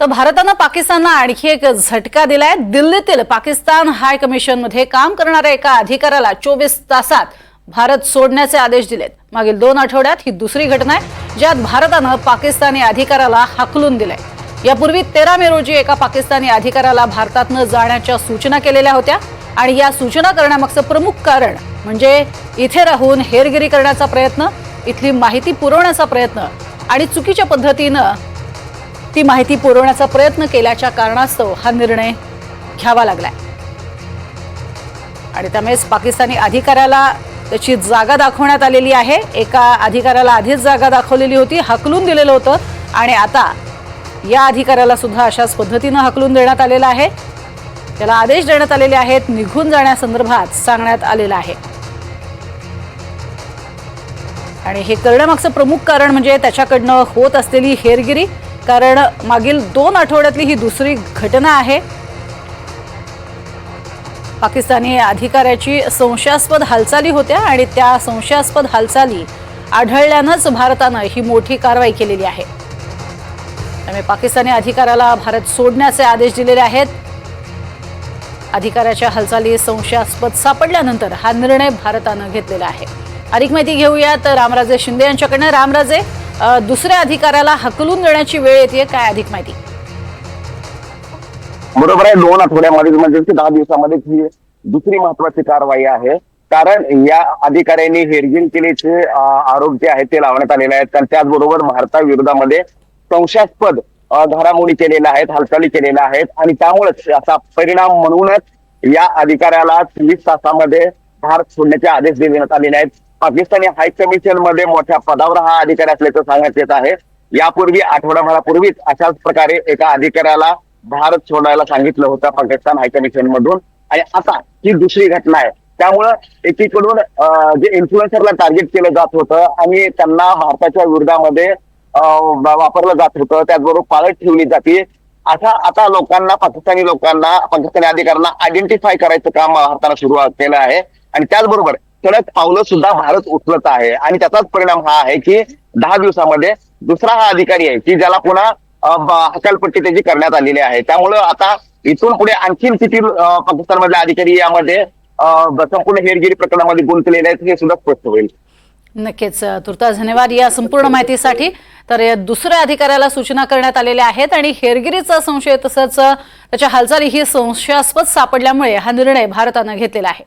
तर भारतानं पाकिस्तानला आणखी एक झटका दिलाय. दिल्लीतील पाकिस्तान हाय कमिशनमध्ये काम करणाऱ्या एका अधिकाऱ्याला चोवीस तासात भारत सोडण्याचे आदेश दिलेत. मागील दोन आठवड्यात ही दुसरी घटना आहे ज्यात भारतानं पाकिस्तानी अधिकाऱ्याला हाकलून दिलंय. यापूर्वी तेरा मे रोजी एका पाकिस्तानी अधिकाऱ्याला भारतातनं जाण्याच्या सूचना केलेल्या होत्या आणि या सूचना करण्यामागचं प्रमुख कारण म्हणजे इथे राहून हेरगिरी करण्याचा प्रयत्न इथली माहिती पुरवण्याचा प्रयत्न आणि चुकीच्या पद्धतीनं ती माहिती पुरवण्याचा प्रयत्न केल्याच्या कारणास्तव हा निर्णय घ्यावा लागलाय. आणि त्यामुळेच पाकिस्तानी अधिकाऱ्याला त्याची जागा दाखवण्यात आलेली आहे. एका अधिकाऱ्याला आधीच जागा दाखवलेली होती हकलून दिलेलं होतं आणि आता या अधिकाऱ्याला सुद्धा अशाच पद्धतीनं हकलून देण्यात आलेलं आहे. त्याला आदेश देण्यात आलेले आहेत निघून जाण्यासंदर्भात सांगण्यात आलेलं आहे. आणि हे करण्यामागचं प्रमुख कारण म्हणजे त्याच्याकडनं होत असलेली हेरगिरी कारण मागील दोन आठवड्यातली ही दुसरी घटना आहे. पाकिस्तानी अधिकाऱ्याची संशयास्पद हालचाली होत्या आणि त्या संशयास्पद हालचाली आढळल्यानंच भारतानं ही मोठी कारवाई केलेली आहे. त्यामुळे पाकिस्तानी अधिकाऱ्याला भारत सोडण्याचे आदेश दिलेले आहेत. अधिकाऱ्याच्या हालचाली संशयास्पद सापडल्यानंतर हा निर्णय भारतानं घेतलेला आहे. अधिक माहिती घेऊयात रामराजे शिंदे यांच्याकडनं. रामराजे दुसऱ्या अधिकाऱ्याला हकलून देण्याची वेळ येते काय अधिक माहिती? बरोबर आहे. दोन आठवड्यामध्ये म्हणजे की दहा दिवसामध्ये ही दुसरी महत्वाची कारवाई आहे. कारण या अधिकाऱ्यांनी हेरगिन केल्याचे आरोप जे आहेत ते लावण्यात आलेले आहेत. कारण त्याचबरोबर भारताविरोधामध्ये संशयास्पद घडामोडी केलेल्या आहेत हालचाली केलेल्या आहेत. आणि त्यामुळेच असा परिणाम म्हणूनच या अधिकाऱ्याला चोवीस तासामध्ये भारत सोडण्याचे आदेश देण्यात आलेले आहेत. पाकिस्तानी हाय कमिशनमध्ये मोठ्या पदावर हा अधिकारी असल्याचं सांगण्यात येत आहे. यापूर्वी आठवडाभरापूर्वीच अशाच प्रकारे एका अधिकाऱ्याला भारत सोडायला सांगितलं होतं पाकिस्तान हायकमिशन मधून. आणि आता ही दुसरी घटना आहे. त्यामुळं एकीकडून जे इन्फ्लुएन्सरला टार्गेट केलं जात होतं आणि त्यांना भारताच्या विरोधामध्ये वापरलं जात होतं. त्याचबरोबर पाळत ठेवली जाते. असा आता लोकांना पाकिस्तानी लोकांना पाकिस्तानी अधिकाऱ्यांना आयडेंटिफाय करायचं काम भारतानं सुरू केलं आहे. आणि त्याचबरोबर कडक पावलं सुद्धा भारत उचलत आहे. आणि त्याचाच परिणाम हा आहे की दहा दिवसामध्ये दुसरा हा अधिकारी आहे की ज्याला पुन्हा हकालपट्टी त्याची करण्यात आलेली आहे. त्यामुळं आता इथून पुढे आणखीन किती अं, पाकिस्तानमधले अधिकारी यामध्ये संपूर्ण हेरगिरी प्रकरणामध्ये गुंतलेले आहेत हे सुद्धा स्पष्ट होईल. नक्कीच तुर्ता धन्यवाद या संपूर्ण माहितीसाठी. तर या दुसऱ्या अधिकाऱ्याला सूचना करण्यात आलेल्या आहेत आणि हेरगिरीचा संशय तसंच त्याच्या हालचाली ही संशयास्पद सापडल्यामुळे हा निर्णय भारतानं घेतलेला आहे.